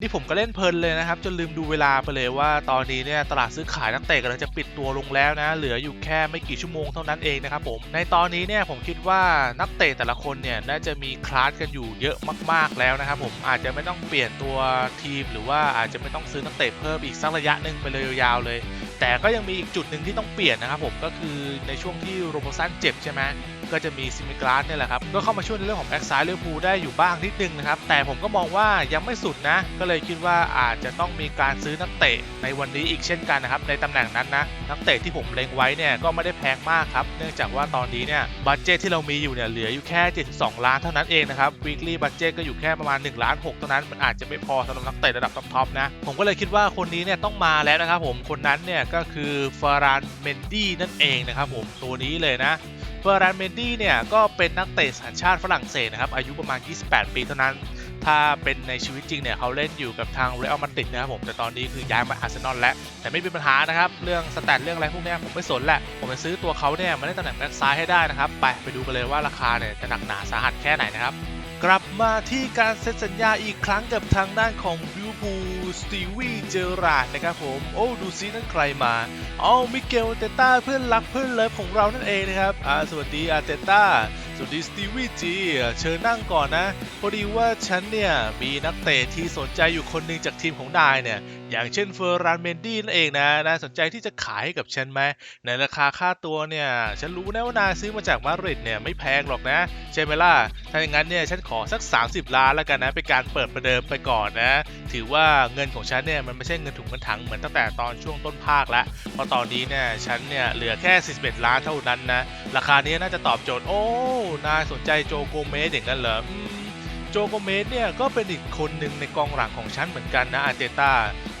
นี่ผมก็เล่นเพลินเลยนะครับ จนลืมดูเวลาไปเลยว่าตอนนี้เนี่ยตลาดซื้อขายนักเตะกำลังจะปิดตัวลงแล้วนะ เหลืออยู่แค่ไม่กี่ชั่วโมงเท่านั้นเองนะครับผมในตอนนี้เนี่ยผมคิดว่านักเตะแต่ละคนเนี่ยน่าจะมีคลาสกันอยู่เยอะมากๆแล้วนะครับผมอาจจะไม่ต้องเปลี่ยนตัวทีม หรือว่าอาจจะไม่ต้องซื้อนักเตะเพิ่มอีกสักระยะหนึ่งไปเลยยาวๆเลย แต่ก็ยังมีอีกจุดหนึ่งที่ต้องเปลี่ยนนะครับผมก็คือในช่วงที่โรโบซันเจ็บใช่ไหมก็จะมีซิมิกราสเนี่ยแหละครับก็เข้ามาช่วยในเรื่องของแบ็กซ้ายเลือพูได้อยู่บ้างนิดนึงนะครับแต่ผมก็มองว่ายังไม่สุดนะ ก็เลยคิดว่าอาจจะต้องมีการซื้อนักเตะในวันนี้อีกเช่นกันนะครับในตำแหน่งนั้นนะนักเตะที่ผมเล็งไว้เนี่ยก็ไม่ได้แพงมากครับเนื่องจากว่าตอนนี้เนี่ยบัตเจตที่เรามีอยู่เนี่ยเหลืออยู่แค่ 72 ล้านเท่านั้นเองนะครับ weekly budget ก็อยู่แค่ประมาณ1ล้าน6เท่านั้นมันอาจจะไม่พอสำหรับนักเตะระดับท็อปๆนะผมก็เลยคิดว่าคนนี้เนี่ยต้องมาแล้วนะครับผมคนนั้นเนี่ยก็คือฟารานเมนดี้นั่นเองนะครับผมตัวนี้เลยนะฟอร์รันเมนดี้เนี่ยก็เป็นนักเตะสัญชาติฝรั่งเศสนะครับอายุประมาณ 28 ปีเท่านั้น ถ้าเป็นในชีวิตจริงเนี่ยเขาเล่นอยู่กับทางเรอัลมาดริดนะครับผมแต่ตอนนี้คือย้ายมาอาร์เซนอลแล้ว แต่ไม่มีปัญหานะครับเรื่องสแตทเรื่องอะไรพวกนี้ผมไม่สนแหละผมจะซื้อตัวเขาเนี่ยมาเล่นตำแหน่งแบ็กซ้ายให้ได้นะครับไปไปดูกันเลยว่าราคาเนี่ยจะหนักหนาสาหัสแค่ไหนนะครับ กลับมาที่การเซ็นสัญญาอีกครั้งกับทางด้านของบิวพูสตีวีเจอราดนะครับผม โอ้ ดูซินั่นใครมาอ๋อมิเกลเตต้าเพื่อนรักเพื่อนเลิฟของเรานั่นเองนะครับอ่าสวัสดีอาเตต้า สวัสดีสตีวีจีเชิญนั่งก่อนนะ พอดีว่าฉันเนี่ย มีนักเตะที่สนใจอยู่คนหนึ่งจากทีมของนายเนี่ย อย่างเช่นเฟอร์รานเมนดี้นั่นเองนะนายสนใจที่จะขายให้กับฉันไหมในราคาค่าตัวเนี่ย ฉันรู้นะว่านายซื้อมาจากมาดริดเนี่ยไม่แพงหรอกนะ ใช่ไหมล่ะ ถ้าอย่างนั้นเนี่ยฉันขอสัก 30 ล้านแล้วกันนะเป็นการเปิดประเดิมไปก่อนนะ ถือว่าเงินของฉันเนี่ยมันไม่ใช่เงินถุงเงินถังเหมือนตั้งแต่ตอนช่วงต้นภาคล้วเพราะตอนนี้เนี่ยฉันเนี่ยเหลือแค่ 41 ล้านเท่านั้นนะราคานี้น่าจะตอบโจทย์โอ้นายสนใจโจโกเมสอย่างนั้นเหรอโจโกเมสเนี่ยก็เป็นอีกคนหนึ่งในกองหลังของฉันเหมือนกันนะอาร์เตต้า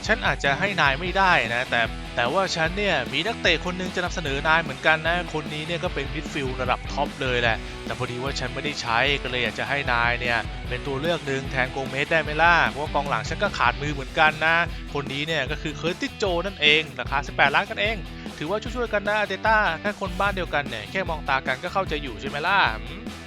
ฉันอาจจะให้นายไม่ได้นะแต่แต่ว่าฉันเนี่ยมีนักเตะคนหนึงจะนำเสนอนายเหมือนกันนะคนนี้เนี่ยก็เป็นมิดฟิลด์ระดับท็อปเลยแหละแต่พอดีว่าฉันไม่ได้ใช้ก็เลยอยากจะให้นายเนี่ยเป็นตัวเลือกหนึ่งแทนโกเมสได้ไหมล่ะเพราะว่ากองหลังฉันก็ขาดมือเหมือนกันนะ คนนี้เนี่ยก็คือเคิร์ติสโจนั่นเองราคา 18 ล้านกันเอง ถือว่าช่วยๆกันนะอาร์เตต้าแค่คนบ้านเดียวกันเนี่ยแค่มองตากันก็เข้าใจอยู่ใช่ไหมล่ะ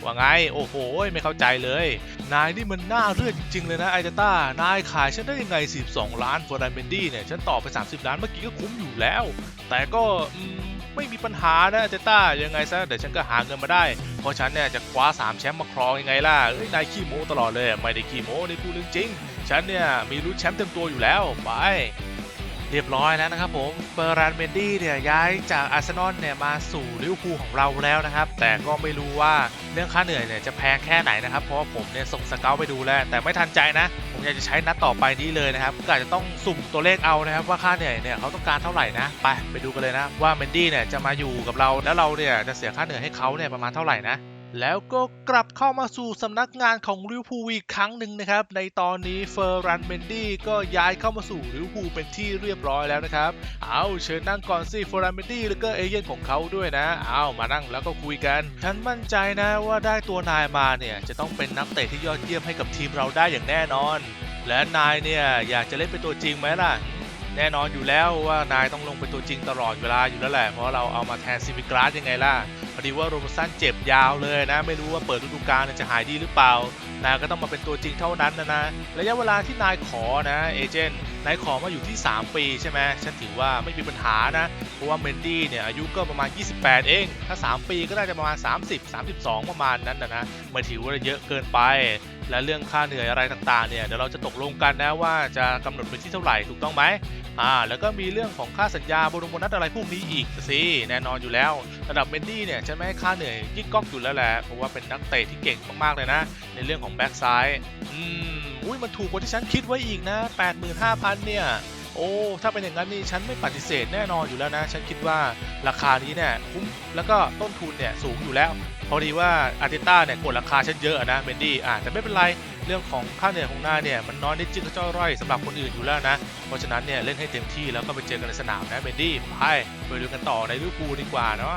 ว่าไง โอ้โห ไม่เข้าใจเลย นายนี่มันน่าเลือดจริง ๆ เลยนะไอเดต้า นายขายฉันได้ยังไง 12 ล้านฟอร์ดนเบนดี้เนี่ย ฉันต่อไป 30 ล้านเมื่อกี้ก็คุ้มอยู่แล้ว แต่ก็ไม่มีปัญหานะไอเดต้า ยังไงซะ เดี๋ยวฉันก็หาเงินมาได้ เพราะฉันเนี่ยจะคว้า 3 แชมป์มาครองยังไงล่ะเอ้ยนายขี้โม้ตลอดเลย ไม่ได้ขี้โม้ในพูดเรื่องจริง ฉันเนี่ยมีรุ่นแชมป์เต็มตัวอยู่แล้ว ไป เรียบร้อยแล้วนะครับผมเฟอร์รันเมนดี้เนี่ยย้ายจากอาร์เซนอลเนี่ยมาสู่ลิเวอร์พูลของเราแล้วนะครับ แต่ก็ไม่รู้ว่าเรื่องค่าเหนื่อยเนี่ยจะแพงแค่ไหนนะครับ เพราะว่าผมเนี่ยส่งสเกลไปดูแล้ว แต่ไม่ทันใจนะ ผมอยากจะใช้นัดต่อไปนี้เลยนะครับก็อาจจะต้องสุ่มตัวเลขเอานะครับ ว่าค่าเหนื่อยเนี่ยเขาต้องการเท่าไหร่นะ ไปไปดูกันเลยนะว่าเมนดี้เนี่ยจะมาอยู่กับเราแล้วเราเนี่ยจะเสียค่าเหนื่อยให้เขาเนี่ยประมาณเท่าไหร่นะ แล้วก็กลับเข้ามาสู่สำนักงานของลิวพูอีกครั้งหนึ่งนะครับ ในตอนนี้เฟอร์รันเมนดี้ก็ย้ายเข้ามาสู่ลิวพูเป็นที่เรียบร้อยแล้วนะครับ เอาเชิญนั่งก่อนสิเฟอร์รันเมนดี้แล้วก็เอเย่นของเขาด้วยนะ เอามานั่งแล้วก็คุยกัน ฉันมั่นใจนะว่าได้ตัวนายมาเนี่ย จะต้องเป็นนักเตะที่ยอดเยี่ยมให้กับทีมเราได้อย่างแน่นอน และนายเนี่ยอยากจะเล่นเป็นตัวจริงไหมล่ะแน่นอนอยู่แล้วว่านายต้องลงเป็นตัวจริงตลอดเวลาอยู่แล้วแหละ เพราะเราเอามาแทนซิมิกราสยังไงล่ะ พอดีว่าโรบสันเจ็บยาวเลยนะ ไม่รู้ว่าเปิดฤดูกาลจะหายดีหรือเปล่านายก็ต้องมาเป็นตัวจริงเท่านั้นนะนะระยะเวลาที่นายขอนะเอเจนต์นายขอมาอยู่ที่ 3 ปีใช่ไหมฉันถือว่าไม่มีปัญหานะ เพราะว่าเมนดี้เนี่ยอายุก็ประมาณ 28 เอง ถ้า 3 ปีก็น่าจะประมาณ 30 32 ประมาณนั้นนะนะไม่ถือว่าเยอะเกินไป และเรื่องค่าเหนื่อยอะไรต่างๆเนี่ยเดี๋ยวเราจะตกลงกันนะว่าจะกำหนดไปที่เท่าไหร่ถูกต้องไหมอ่าแล้วก็มีเรื่องของค่าสัญญาโบนโบนัสอะไรพวกนี้อีกสิแน่นอนอยู่แล้วระดับเมนดี้เนี่ยฉันไม่ให้ค่าเหนื่อยยิ่งก๊อกอยู่แล้วแหละเพราะว่าเป็นนักเตะที่เก่งมากๆเลยนะ ในเรื่องของแบ็กซ้ายอืมอุ้ยมันถูกกว่าที่ฉันคิดไว้อีกนะ85,000เนี่ย โอ้ถ้าเป็นอย่างนั้นนี่ฉันไม่ปฏิเสธแน่นอนอยู่แล้วนะ ฉันคิดว่าราคานี้เนี่ยคุ้มแล้วก็ต้นทุนเนี่ยสูงอยู่แล้วพอดีว่าอาร์เตต้าเนี่ยกดราคาฉันเยอะนะเมนดี้อ่าแต่ไม่เป็นไรเรื่องของค่าเหนื่อยของนายเนี่ยมันน้อยนิดจึงกระจ้อยร่อยสำหรับคนอื่นอยู่แล้วนะ เพราะฉะนั้นเนี่ยเล่นให้เต็มที่แล้วก็ไปเจอกันในสนามนะเมนดี้ไปไปดูกันต่อในลิเวอร์พูลดีกว่าเนาะ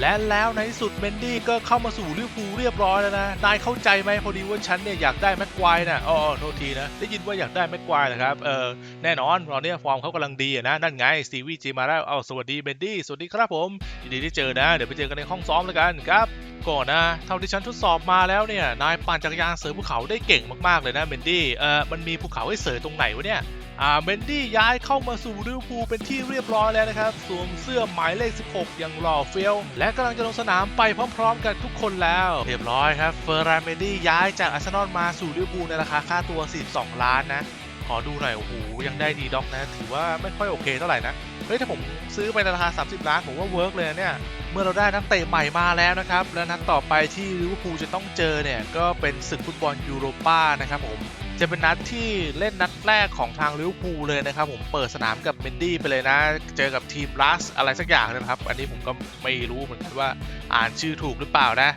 และแล้วในที่สุดเมนดี้ก็เข้ามาสู่ลิเวอร์พูลเรียบร้อยแล้วนะ นายเข้าใจไหมพอดีว่าฉันเนี่ยอยากได้แม็กควายนะอ๋อโทษทีนะ ได้ยินว่าอยากได้แม็กควายนะครับ เออแน่นอนตอนเนี้ยฟอร์มเขากำลังดีอะนะ นั่นไงสตีวีจีมาแล้วเอาสวัสดีเมนดี้สวัสดีครับผมยินดีที่เจอนะ เดี๋ยวไปเจอกันในห้องซ้อมแล้วกันครับก่อนนะ เท่าที่ฉันทดสอบมาแล้วเนี่ย นายปั่นจักรยานเสยภูเขาได้เก่งมากๆเลยนะเบนดี้ เออมันมีภูเขาให้เสยตรงไหนวะเนี่ย อาเบนดี้ย้ายเข้ามาสู่ลิเวอร์พูลเป็นที่เรียบร้อยแล้วนะครับสวมเสื้อหมายเลข 16 อย่างหล่อเฟี้ยว และกำลังจะลงสนามไปพร้อมๆ กันทุกคนแล้ว เรียบร้อยครับเฟอร์รานเบนดี้ย้ายจากอาร์เซนอลมาสู่ลิเวอร์พูลในราคาค่าตัว 42 ล้านนะ ขอดูหน่อย โอ้โห ยังได้ดีด็อกนะ ถือว่าไม่ค่อยโอเคเท่าไหร่นะ เฮ้ย ถ้าผมซื้อไปในราคา 30 ล้าน ผมว่าเวิร์กเลยเนี่ยเมื่อเราได้นักเตะใหม่มาแล้วนะครับ และนัดต่อไปที่ลิเวอร์พูลจะต้องเจอเนี่ยก็เป็นศึกฟุตบอลยูโรป้านะครับผม จะเป็นนัดที่เล่นนัดแรกของทางลิเวอร์พูลเลยนะครับผมเปิดสนามกับเมนดี้ไปเลยนะ เจอกับทีมลัสอะไรสักอย่างนะครับ อันนี้ผมก็ไม่รู้เหมือนกันว่าอ่านชื่อถูกหรือเปล่านะ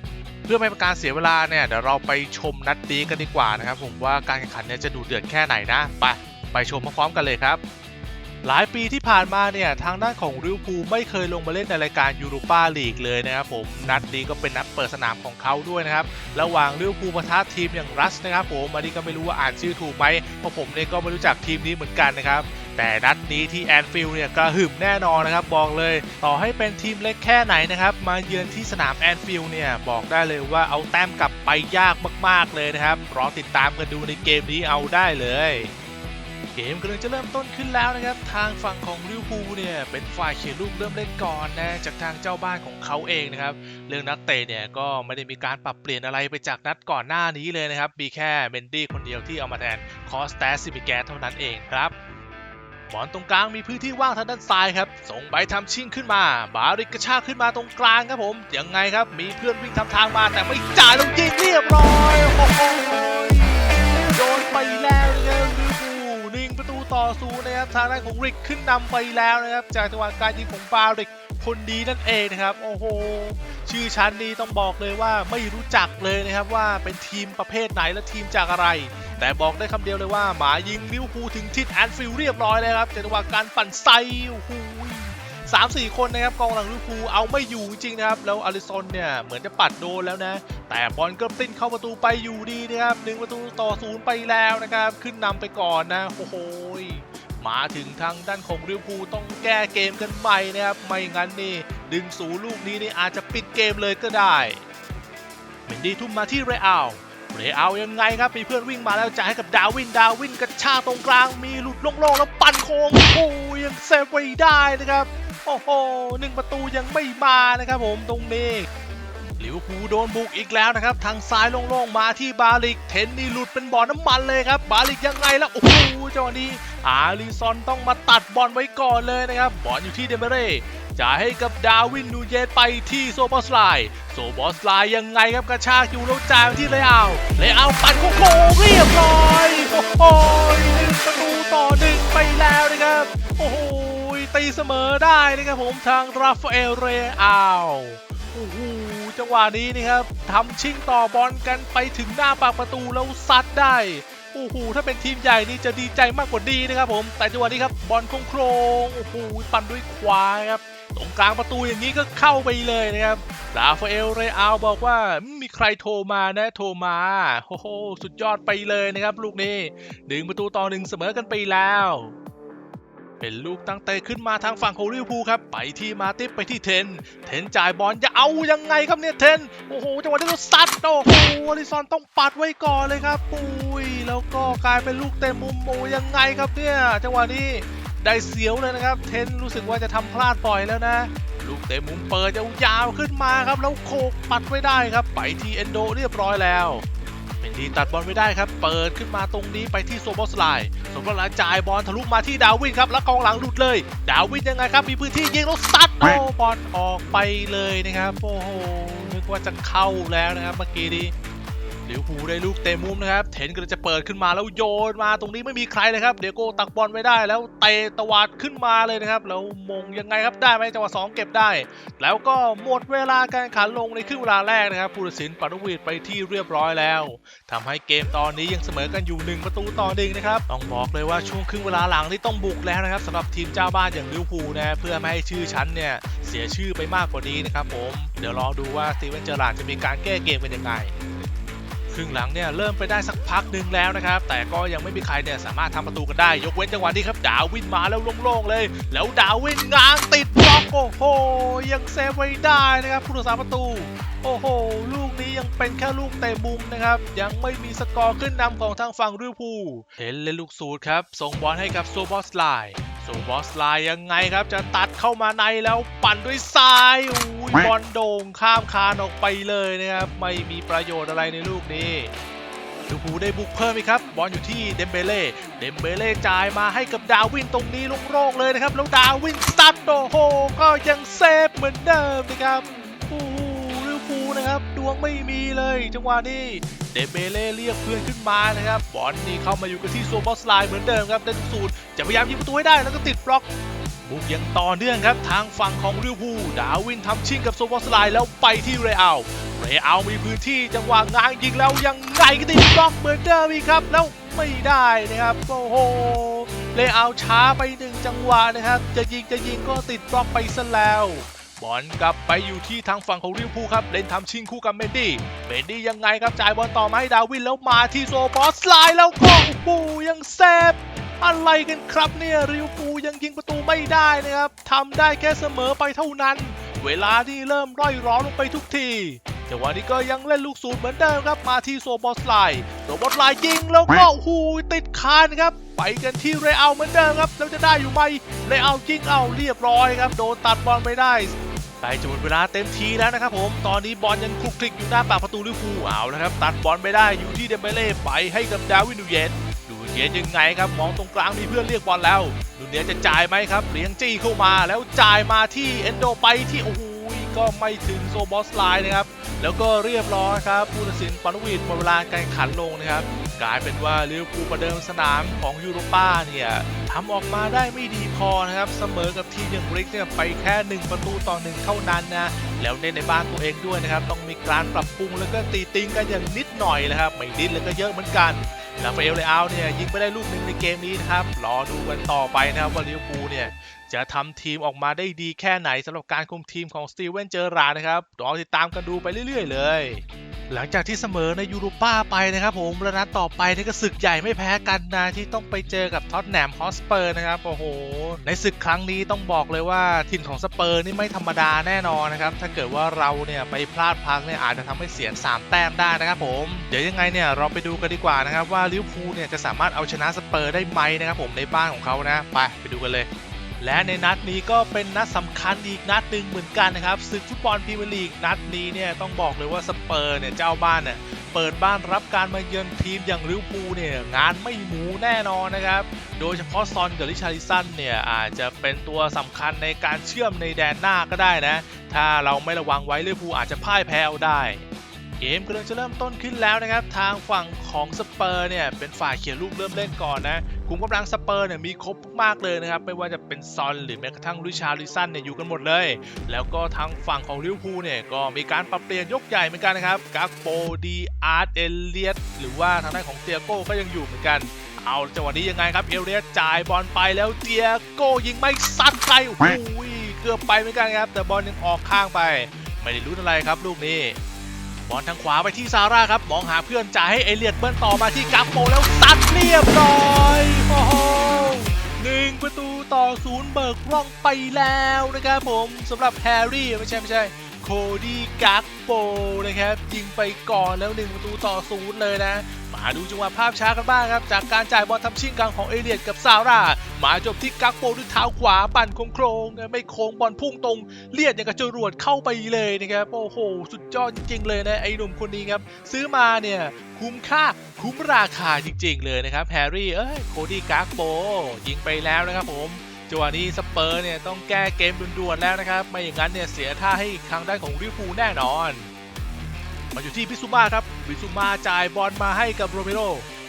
เพื่อไม่เป็นการเสียเวลาเนี่ยเดี๋ยวเราไปชมนัดนี้กันดีกว่านะครับผมว่าการแข่งขันเนี่ยจะดูเดือดแค่ไหนนะไปไปชมพร้อมกันเลยครับ หลายปีที่ผ่านมาเนี่ยทางด้านของลิวพูไม่เคยลงมาเล่นในรายการยูโรปาลีกเลยนะครับผมนัดนี้ก็เป็นนัดเปิดสนามของเขาด้วยนะครับระหว่างลิวพูลปะทะทีมอย่างรัสนะครับผมอันนี้ก็ไม่รู้ว่าอ่านชื่อถูกไหมเพราะผมเนี่ยก็ไม่รู้จักทีมนี้เหมือนกันนะครับแต่นัดนี้ที่แอนฟิลด์เนี่ยก็หึมแน่นอนนะครับบอกเลย ต่อให้เป็นทีมเล็กแค่ไหนนะครับมาเยือนที่สนามแอนฟิลด์เนี่ยบอกได้เลยว่าเอาแต้มกลับไปยากมาก ๆเลยนะครับรอติดตามกันดูในเกมนี้เอาได้เลย กมกำลังจะเริ่มต้นขึ้นแล้วนะครับ ทางฝั่งของลิวพูเนี่ยเป็นฝ่ายเขียนลูกเริ่มเล่นก่อนนะจากทางเจ้าบ้านของเขาเองนะครับ เรื่องนักเตะเนี่ยก็ไม่ได้มีการปรับเปลี่ยนอะไรไปจากนัดก่อนหน้านี้เลยนะครับ มีแค่เมนดี้คนเดียวที่เอามาแทนคอสแตสซิมิแกสเท่านั้นเองครับบอลตรงกลางมีพื้นที่ว่างทางด้านซ้ายครับ ส่งไปทำชิ่งขึ้นมา บาริกกระชากขึ้นมาตรงกลางครับผม ยังไงครับ มีเพื่อนวิ่งทำทางมาแต่ไม่จ่ายลงยิงเรียบร้อย โอ้โหโดนไปแล้ว ต่อศูนย์นะครับทางด้านของริกขึ้นนำไปแล้วนะครับ จากจังหวะการยิงของบาริกคนดีนั่นเองนะครับ โอ้โห ชื่อชั้นนี้ต้องบอกเลยว่าไม่รู้จักเลยนะครับว่าเป็นทีมประเภทไหนและทีมจากอะไร แต่บอกได้คำเดียวเลยว่าหมายิงลิวคูถึงทิศแอนฟิลเรียบร้อยเลยครับจังหวะการปั่นไซโอ้โห สามสี่คนนะครับกองหลังลิเวอร์พูลเอาไม่อยู่จริงนะครับ แล้วอาริซอนเนี่ยเหมือนจะปัดโดนแล้วนะ แต่บอลก็ติ้นเข้าประตูไปอยู่ดีนะครับหนึ่งประตูต่อศูนย์ไปแล้วนะครับ ขึ้นนำไปก่อนนะโอ้โหมาถึงทางด้านของลิเวอร์พูลต้องแก้เกมกันใหม่นะครับ ไม่งั้นนี่ดึงสูลูกนี้นี่อาจจะปิดเกมเลยก็ได้เมนดี้ทุ่มมาที่เรอัล เรอัลยังไงครับมีเพื่อนวิ่งมาแล้วจ่ายให้กับดาวินดาวินกระชากตรงกลางมีหลุดโล่งๆแล้วปั่นโค้งโอ้ยังเซฟไว้ได้นะครับโอ้โหหนึ่งประตูยังไม่มานะครับผมตรงนี้ลิวพูโดนบุกอีกแล้วนะครับ ทางซ้ายโล่งๆมาที่บาลิก เทนนี่หลุดเป็นบ่อน้ำมันเลยครับ บาลิกยังไงแล้วโอ้โหจังหวะนี้อาริซอนต้องมาตัดบอลไว้ก่อนเลยนะครับ บอลอยู่ที่เดเมเร่ จ่ายให้กับดาวินนูเยสไปที่โซบอสไลน์โซบอสไลน์ยังไงครับกระชากอยู่แล้วจ่ายไปที่เลอาเลอาปัดโค้งเรียบร้อยโอ้โหหนึ่งประตูต่อหนึ่งไปแล้วนะครับ โอ้โหตีเสมอได้นะครับผมทางราฟาเอลเรอาลโอ้โหจังหวะนี้นี่ครับทำชิงต่อบอลกันไปถึงหน้าปากประตูแล้วซัดได้โอ้โห ถ้าเป็นทีมใหญ่นี่จะดีใจมากกว่าดีนะครับผม แต่จังหวะนี้ครับ บอลโครงๆโอ้โห ปั่นด้วยขวาครับ ตรงกลางประตูอย่างนี้ก็เข้าไปเลยนะครับราฟาเอลเรอาลบอกว่ามีใครโทรมานะโทรมาโอ้โหสุดยอดไปเลยนะครับ ลูกนี้หนึ่งประตูต่อหนึ่งเสมอกันไปแล้ว เป็นลูกตั้งเตะขึ้นมาทางฝั่งของลิเวอร์พูลครับ ไปที่มาติฟไปที่เทน เทนจ่ายบอลจะเอายังไงครับเนี่ยเทน โอ้โหจังหวะนี้เราซัดโอ้โหอลิซอนต้องปัดไว้ก่อนเลยครับปุยแล้วก็กลายเป็นลูกเต็มมุมโมยังไงครับเนี่ยจังหวะนี้ ได้เสียวเลยนะครับ เทนรู้สึกว่าจะทำพลาดปล่อยแล้วนะ ลูกเตะมุมเปิดยาวๆขึ้นมาครับ แล้วโคกปัดไว้ได้ครับ ไปที่เอนโดเรียบร้อยแล้ว เป็นดีตัดบอลไม่ได้ครับ เปิดขึ้นมาตรงนี้ไปที่โซบอสไลน์โซบอสไลน์จ่ายบอลทะลุมาที่ดาวินครับ แล้วกองหลังหลุดเลย ดาวินยังไงครับ มีพื้นที่ยิงแล้วซัดโอ้บอลออกไปเลยนะครับ โอ้โห นึกว่าจะเข้าแล้วนะครับเมื่อกี้นี้ ลิวพูได้ลูกเตะมุมนะครับ เทนก็จะเปิดขึ้นมาแล้วโยนมาตรงนี้ไม่มีใครเลยครับ เดียโก้ตักบอลไม่ได้แล้วเตะตวาดขึ้นมาเลยนะครับ แล้วมงยังไงครับได้ไหมจังหวะสองเก็บได้ แล้วก็หมดเวลาการขันลงในครึ่งเวลาแรกนะครับผู้ตัดสินปัดนกหวีดไปที่เรียบร้อยแล้วทำให้เกมตอนนี้ยังเสมอกันอยู่1ประตูต่อหนึ่งนะครับ ต้องบอกเลยว่าช่วงครึ่งเวลาหลังนี่ต้องบุกแล้วนะครับสำหรับทีมเจ้าบ้านอย่างลิวพูนะเพื่อไม่ให้ชื่อชั้นเนี่ยเสียชื่อไปมากกว่านี้นะครับผมเดี๋ยวรอดูว่าสตีเวนเจอร์ลาดจะมีการแก้เกมเป็นยังไง รึ่งหลังเนี่ยเริ่มไปได้สักพักหนึ่งแล้วนะครับ แต่ก็ยังไม่มีใครเนี่ยสามารถทำประตูกันได้ ยกเว้นจังหวะนี้ครับ ดาวินมาแล้วโล่งๆเลย แล้วดาวินง้างติดบล็อกโอ้โหยังเซฟไว้ได้นะครับผู้รักษาประตูโอ้โห ลูกนี้ยังเป็นแค่ลูกเตะมุมนะครับ ยังไม่มีสกอร์ขึ้นนำของทางฝั่งลิวพูเห็นเลยลูกสูตรครับ ส่งบอลให้กับโซบอสไลน์ โซบอสไลน์ยังไงครับ จะตัดเข้ามาในแล้วปั่นด้วยซ้ายอุ้ยบอลโด่งข้ามคานออกไปเลยนะครับ ไม่มีประโยชน์อะไรในลูกนี้ลิเวอร์พูลได้บุกเพิ่มอีกครับ บอลอยู่ที่เดมเบเล่เดมเบเล่จ่ายมาให้กับดาวินตรงนี้โล่งๆเลยนะครับ แล้วดาวินซัดโอ้โห ก็ยังเซฟเหมือนเดิมนะครับ นะครับดวงไม่มีเลยจังหวะนี้เดเบเล่เรียกเพื่อนขึ้นมานะครับบอลนี่เข้ามาอยู่กับที่โซบอสไลน์เหมือนเดิมครับได้ทุกสูตรจะพยายามยิงประตูให้ได้แล้วก็ติดบล็อกบุกยังต่อเนื่องครับทางฝั่งของลิวพูดาวินทำชิงกับโซบอสไลน์แล้วไปที่เรอัลเรอัลมีพื้นที่จังหวะง้างยิงแล้วยังไงก็ติดบล็อกเหมือนเดิมอีกครับแล้วไม่ได้นะครับโอ้โหเรอัลช้าไปหนึ่งจังหวะนะครับ จะยิงจะยิงก็ติดบล็อกไปซะแล้ว บอลกลับไปอยู่ที่ทางฝั่งของลิวพูครับ เล่นทำชิงคู่กับเมนดี้ เมนดี้ยังไงครับจ่ายบอลต่อมาให้ดาวินแล้วมาที่โซบอสไลน์แล้วก็โอ้โหยังเซฟอะไรกันครับเนี่ยลิวพูยังยิงประตูไม่ได้นะครับทำได้แค่เสมอไปเท่านั้น เวลาที่เริ่มร่อยร้อนลงไปทุกทีแต่วันนี้ก็ยังเล่นลูกสูตรเหมือนเดิมครับมาที่โซบอสไลน์โซบอสไลน์ยิงแล้วก็โอ้โหติดคานครับ ไปกันที่เรอัลเหมือนเดิมครับแล้วจะได้อยู่ไหมเรอัลยิงเอาเรียบร้อยครับ โดนตัดบอลไปได้ ใกล้จะหมดเวลาเต็มทีแล้วนะครับผม ตอนนี้บอลยังคลุกคลิกอยู่หน้าปากประตูลิเวอร์พูลเอาแล้วครับ ตัดบอลไปได้อยู่ที่เดมเบเล่ไปให้กับดาวินนูเยสดูเยสยังไงครับ มองตรงกลางมีเพื่อนเรียกบอลแล้วดูเนียจะจ่ายไหมครับเลี้ยงจี้เข้ามาแล้วจ่ายมาที่เอนโดไปที่โอ้โหก็ไม่ถึงโซบอสไลน์นะครับ แล้วก็เรียบร้อยครับผู้ตัดสินปานวินหมดเวลาการขันลงนะครับ กลายเป็นว่าลิเวอร์พูลประเดิมสนามของยูโรป้าเนี่ย ทำออกมาได้ไม่ดีพอนะครับเสมอกับทีมอย่างบริกเนี่ยไปแค่ 1 ประตูต่อหนึ่งเท่านั้นนะแล้วเน้นในบ้านตัวเองด้วยนะครับต้องมีการปรับปรุงแล้วก็ตีติงกันอย่างนิดหน่อยนะครับไม่นิดแล้วก็เยอะเหมือนกันลาฟาเอลเลอาเนี่ยยิงไปได้ลูกหนึ่งในเกมนี้นะครับรอดูกันต่อไปนะครับว่าลิเวอร์พูลเนี่ย จะทำทีมออกมาได้ดีแค่ไหนสำหรับการคุมทีมของสตีเวนเจอราร์ดนะครับรอติดตามกันดูไปเรื่อย ๆ เลย หลังจากที่เสมอในยูโรป้าไปนะครับผมแล้วนัดต่อไปนี่ก็ศึกใหญ่ไม่แพ้กันนะที่ต้องไปเจอกับท็อตแนมฮอสเปอร์นะครับ โอ้โห ในศึกครั้งนี้ต้องบอกเลยว่าถิ่นของสเปอร์นี่ไม่ธรรมดาแน่นอนนะครับ ถ้าเกิดว่าเราเนี่ยไปพลาดพลังเนี่ยอาจจะทำให้เสีย 3 แต้มได้นะครับผม เดี๋ยวยังไงเนี่ยเราไปดูกันดีกว่านะครับว่าลิเวอร์พูลเนี่ยจะสามารถเอาชนะสเปอร์ได้ไหมนะครับผมในบ้านของเขานะ ไปไปดูกันเลย และในนัดนี้ก็เป็นนัดสำคัญอีกนัดหนึ่งเหมือนกันนะครับศึกฟุตบอลพรีเมียร์ลีกนัดนี้เนี่ยต้องบอกเลยว่าสเปอร์เนี่ยเจ้าบ้านเนี่ยเปิดบ้านรับการมาเยือนทีมอย่างลิเวอร์พูลเนี่ยงานไม่หมูแน่นอนนะครับ โดยเฉพาะซอนกับริชาริสันเนี่ยอาจจะเป็นตัวสำคัญในการเชื่อมในแดนหน้าก็ได้นะ ถ้าเราไม่ระวังไว้ลิเวอร์พูลอาจจะพ่ายแพ้เอาได้ เกมกำลังจะเริ่มต้นขึ้นแล้วนะครับ ทางฝั่งของสเปอร์เนี่ยเป็นฝ่ายเขียนลูกเริ่มเล่นก่อนนะกลุ่มกำลังสเปอร์เนี่ยมีครบมากเลยนะครับ ไม่ว่าจะเป็นซอนหรือแม้กระทั่งริชาริสันเนี่ยอยู่กันหมดเลย แล้วก็ทางฝั่งของลิเวอร์พูลเนี่ยก็มีการปรับเปลี่ยนยกใหญ่เหมือนกันนะครับกาโปดีอาร์ตเอเลียตหรือว่าทางด้านของเตียโก้ก็ยังอยู่เหมือนกันเอาจังหวะนี้ยังไงครับเอเลียตจ่ายบอลไปแล้วเตียโก้ยิงไม่ซัดใครโอ้โหเกือบไปเหมือนกันครับแต่บอลยังออกข้างไป ไม่ได้รู้อะไรครับลูกนี้ บอลทางขวาไปที่ซาร่าครับ มองหาเพื่อนจ่ายให้เอเลียดเบิ้ลต่อมาที่กัปโปแล้วตัดเรียบร้อยโอ้โหหนึ่งประตูต่อศูนย์เบิกร่องไปแล้วนะครับผมสำหรับแฮร์รี่ไม่ใช่ไม่ใช่โคดี้กักโปนะครับยิงไปก่อนแล้วหนึ่งประตูต่อศูนย์เลยนะ มาดูจังหวะภาพช้ากันบ้างครับ จากการจ่ายบอลทำชิ่งกลางของเอเลียดกับซาร่ามาจบที่กักโปด้วยเท้าขวาปั่นโครงๆไม่โค้งบอลพุ่งตรง เลียดอย่างกับจรวดเข้าไปเลยนะครับโอ้โห สุดยอดจริงๆเลยนะไอ้หนุ่มคนนี้ครับ ซื้อมาเนี่ยคุ้มค่าคุ้มราคาจริงๆเลยนะครับแฮร์รี่เอ้ยโคดี้กากโปยิงไปแล้วนะครับผมจังหวะนี้สเปอร์เนี่ยต้องแก้เกมด่วนๆแล้วนะครับไม่อย่างนั้นเนี่ยเสียท่าให้ทางด้านของลิเวอร์พูลแน่นอน มาอยู่ที่บิซูมาครับบิซูมาจ่ายบอลมาให้กับโรเมโร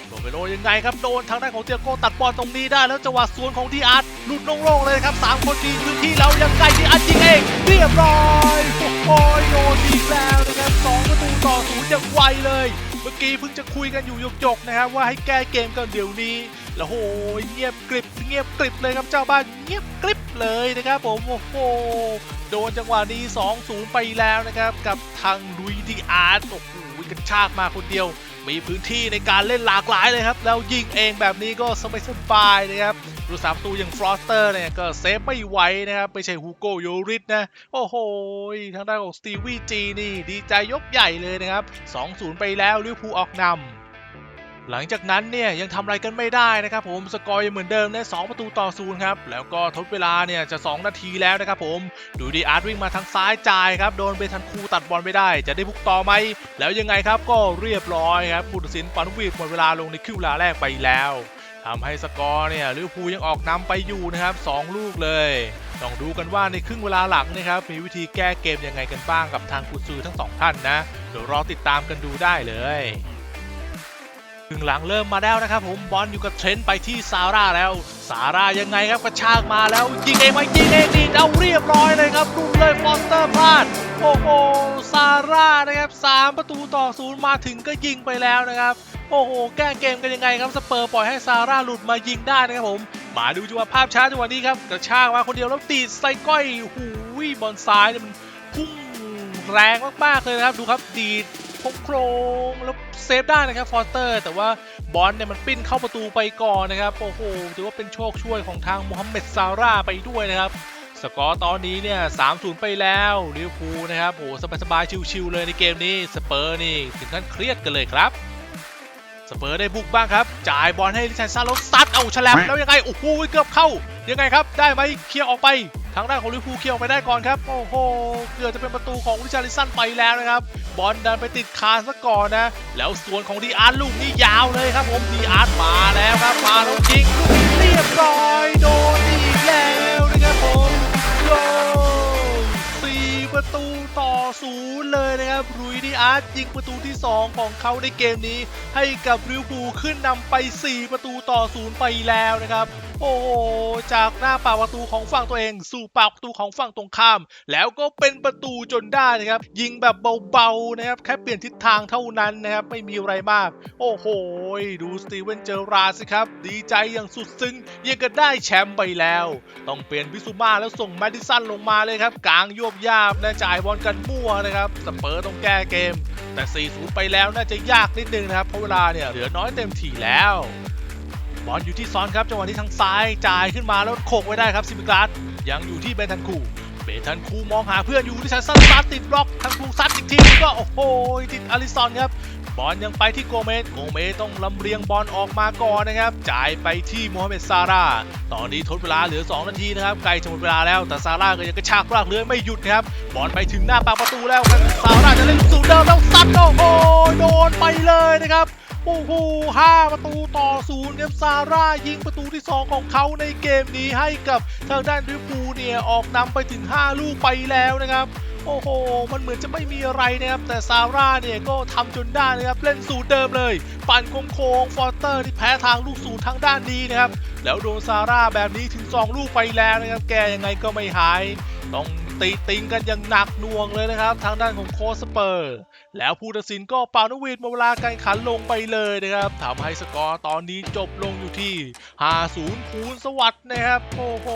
โรเมโรยังไงครับโดนทางด้านของเตียโก้ตัดบอลตรงนี้ได้แล้วจังหวะสวนของดีอาร์ตหลุดโล่งๆเลยครับสามคนดีพื้นที่แล้วยังไงดีอาร์ตยิงเองเรียบร้อยโอ้โหโดนอีกแล้วนะครับสองประตูต่อศูนย์อย่างไวเลย เมื่อกี้เพิ่งจะคุยกันอยู่หยกๆนะครับว่าให้แก้เกมกันเดี๋ยวนี้ แล้วโหเงียบกริบเงียบกริบเลยครับเจ้าบ้านเงียบกริบเลยนะครับผมโอ้โหโดนจังหวะนี้2-0ไปแล้วนะครับกับทางลุยดีอาร์ตโอ้โหกระชากมาคนเดียว มีพื้นที่ในการเล่นหลากหลายเลยครับ แล้วยิงเองแบบนี้ก็สบายสบายๆนะครับ รูสามประตูอย่างฟรอสเตอร์เนี่ยก็เซฟไม่ไหวนะครับไม่ใช่ฮูโกโยริสนะ โอ้โห ทางด้านของสตีวีจีนี่ดีใจยกใหญ่เลยนะครับ 2-0 ไปแล้วลิเวอร์พูลออกนำหลังจากนั้นเนี่ยยังทำอะไรกันไม่ได้นะครับผมสกอร์ยังเหมือนเดิมนะ2ประตูต่อศูนย์ครับแล้วก็ทดเวลาเนี่ยจะ 2 นาทีแล้วนะครับผมดูดีอาร์ตวิ่งมาทางซ้ายจ่ายครับโดนเบทันคูตัดบอลไม่ได้ จะได้บุกต่อไหมแล้วยังไงครับก็เรียบร้อยครับผู้ตัดสินปานุวีดหมดเวลาลงในครึ่งเวลาแรกไปแล้ว ทำให้สกอร์เนี่ยลิเวอร์พูลยังออกนำไปอยู่นะครับสองลูกเลยต้องดูกันว่าในครึ่งเวลาหลังนะครับมีวิธีแก้เกมยังไงกันบ้างกับทางกุซือทั้งสองท่านนะเดี๋ยวรอติดตามกันดูได้เลยครึ่งหลังเริ่มมาแล้วนะครับผมบอลอยู่กับเทรนต์ไปที่ซาร่าแล้วซาร่ายังไงครับกระชากมาแล้วยิงเองไหมยิงเองนี่เอาเรียบร้อยเลยครับลุมเลยฟอสเตอร์พลาดโอ้โหซาร่านะครับสามประตูต่อศูนย์มาถึงก็ยิงไปแล้วนะครับ โอ้โห แก้เกมกันยังไงครับ สเปอร์ปล่อยให้ซาร่าหลุดมายิงได้นะครับผม มาดูจังหวะภาพช้าจังหวะนี้ครับ กระชากมาคนเดียวแล้วตีดใส่ก้อยหูยบอลซ้ายเนี่ยมันพุ่งแรงมากๆเลยนะครับ ดูครับดีดโครงๆแล้วเซฟได้นะครับฟอสเตอร์ แต่ว่าบอลเนี่ยมันปิ้นเข้าประตูไปก่อนนะครับ โอ้โห ถือว่าเป็นโชคช่วยของทางมูฮัมเหม็ดซาร่าไปด้วยนะครับสกอร์ตอนนี้เนี่ย3-0ไปแล้วลิเวอร์พูลนะครับ โอ้สบายๆชิวๆเลยในเกมนี้ สเปอร์นี่ ถึงขั้นเครียดกันเลยครับ สเปอร์ได้บุกบ้างครับ จ่ายบอลให้ลิชันซันแล้วซัดเอาฉลับแล้วยังไง โอ้โหเกือบเข้า ยังไงครับ ได้ไหมเคลียร์ออกไป ทางด้านของลิเวอร์พูลเคลียร์ออกไปได้ก่อนครับ โอ้โห เกือบจะเป็นประตูของลิชาริสันไปแล้วนะครับ บอลดันไปติดคานซะก่อนนะ แล้วส่วนของดีอาร์ตลูกนี้ยาวเลยครับ ผมดีอาร์ตมาแล้วครับ มาแล้วจริงลูกนี้เรียบร้อยโดนอีกแล้วนะครับผมโดนสี่ประตู ต่อศูนย์เลยนะครับรุยดีอาร์ตยิงประตูที่ 2 ของเขาในเกมนี้ ให้กับลิวอร์พูขึ้นนำไป 4 ประตูต่อศูนย์ไปแล้วนะครับ โอ้โหจากหน้าปากประตูของฝั่งตัวเอง สู่ปากประตูของฝั่งตรงข้าม แล้วก็เป็นประตูจนได้นะครับ ยิงแบบเบาๆนะครับแค่เปลี่ยนทิศทางเท่านั้นนะครับไม่มีอะไรมาก โอ้โหดูสตีเวนเจอราร์ดสิครับ ดีใจอย่างสุดซึ้งยังก็ได้แชมป์ไปแล้ว ต้องเปลี่ยนบิซูมาแล้วส่งแมดดิสันลงมาเลยครับกลางโยบยาบนะจ่ายบอลกันมั่วนะครับสเปอร์ต้องแก้เกม แต่ 4-0 ไปแล้วน่าจะยากนิดนึงนะครับเพราะเวลาเนี่ยเหลือน้อยเต็มทีแล้วบอลอยู่ที่ซ้อนครับจังหวะนี้ทางซ้ายจ่ายขึ้นมาแล้วโขกไว้ได้ครับซิมิกราสยังอยู่ที่เบนทันคูเบนทันคูมองหาเพื่อนอยู่ที่ชันซันซัดติดบล็อกทันคูซัดอีกทีก็โอ้โหติดอลิซอนครับ บอลยังไปที่โกเมสโกเมสต้องลำเลียงบอลออกมาก่อนนะครับ จ่ายไปที่โมฮัมเหม็ดซาร่า ตอนนี้ทดเวลาเหลือ 2 นาทีนะครับ ใกล้จะหมดเวลาแล้วแต่ซาร่าก็ยังกระชากลากเรือไม่หยุดนะครับ บอลไปถึงหน้าปากประตูแล้วซาร่าจะเล่นสูตรเดิมแล้วซัดโอ้โหโดนไปเลยนะครับโอ้โหห้าประตูต่อศูนย์ครับซาร่ายิงประตูที่ 2 ของเขาในเกมนี้ให้กับทางด้านลิเวอร์พูลเนี่ยออกนำไปถึง 5 ลูกไปแล้วนะครับ โอ้โห มันเหมือนจะไม่มีอะไรนะครับ แต่ซาร่าเนี่ยก็ทำจนได้นะครับ เล่นสูตรเดิมเลย ปั่นโค้งฟอร์เตอร์ที่แพ้ทางลูกสูตรทางด้านนี้นะครับ แล้วโดนซาร่าแบบนี้ถึง 2 ลูกไปแล้วนะครับ แกยังไงก็ไม่หาย ต้อง ตีติงกันอย่างหนักหน่วงเลยนะครับ ทางด้านของโคชสเปอร์ แล้วผู้ตัดสินก็เป่านวีดหมดเวลาการขันลงไปเลยนะครับทำให้สกอร์ตอนนี้จบลงอยู่ที่ 50คูณสวัสด์นะครับโอ้โห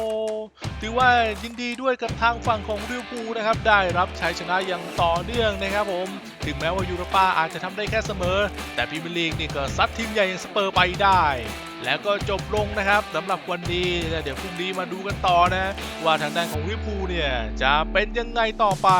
ถือว่ายินดีด้วยกับทางฝั่งของลิเวพูนะครับ ได้รับชัยชนะอย่างต่อเนื่องนะครับผม ถึงแม้ว่ายูโรปาอาจจะทำได้แค่เสมอ แต่พรีเมียร์ลีกนี่ก็ซัดทีมใหญ่อย่างสเปอร์ไปได้ แล้วก็จบลงนะครับสำหรับวันนี้แล้วเดี๋ยวพรุ่งนี้มาดูกันต่อนะ ว่าทางด้านของลิภูเนี่ยจะเป็นยังไงต่อไป